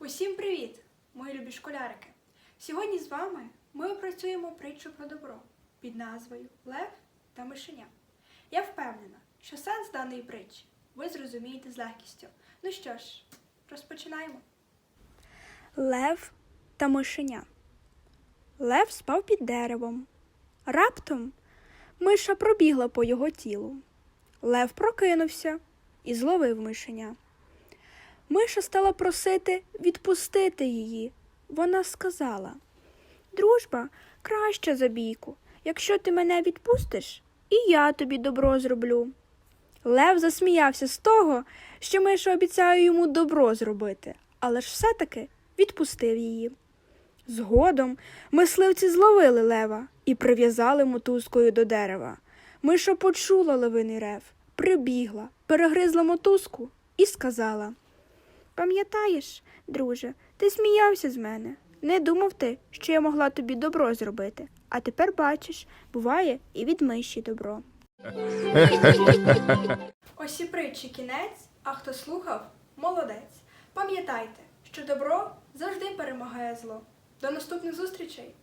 Усім привіт, мої любі школярики! Сьогодні з вами ми опрацюємо притчу про добро під назвою Лев та мишеня. Я впевнена, що сенс даної притчі ви зрозумієте з легкістю. Ну що ж, розпочинаємо. Лев та мишеня. Лев спав під деревом. Раптом миша пробігла по його тілу. Лев прокинувся і зловив мишеня. Миша стала просити відпустити її. Вона сказала: Дружба краща за бійку. Якщо ти мене відпустиш, і я тобі добро зроблю. Лев засміявся з того, що Миша обіцяє йому добро зробити, але ж все-таки відпустив її. Згодом мисливці зловили лева і прив'язали мотузкою до дерева. Миша почула левиний рев, прибігла, перегризла мотузку і сказала. Пам'ятаєш, друже, ти сміявся з мене. Не думав ти, що я могла тобі добро зробити. А тепер бачиш, буває і від миші добро. Ось і притчі кінець, а хто слухав, молодець. Пам'ятайте, що добро завжди перемагає зло. До наступних зустрічей!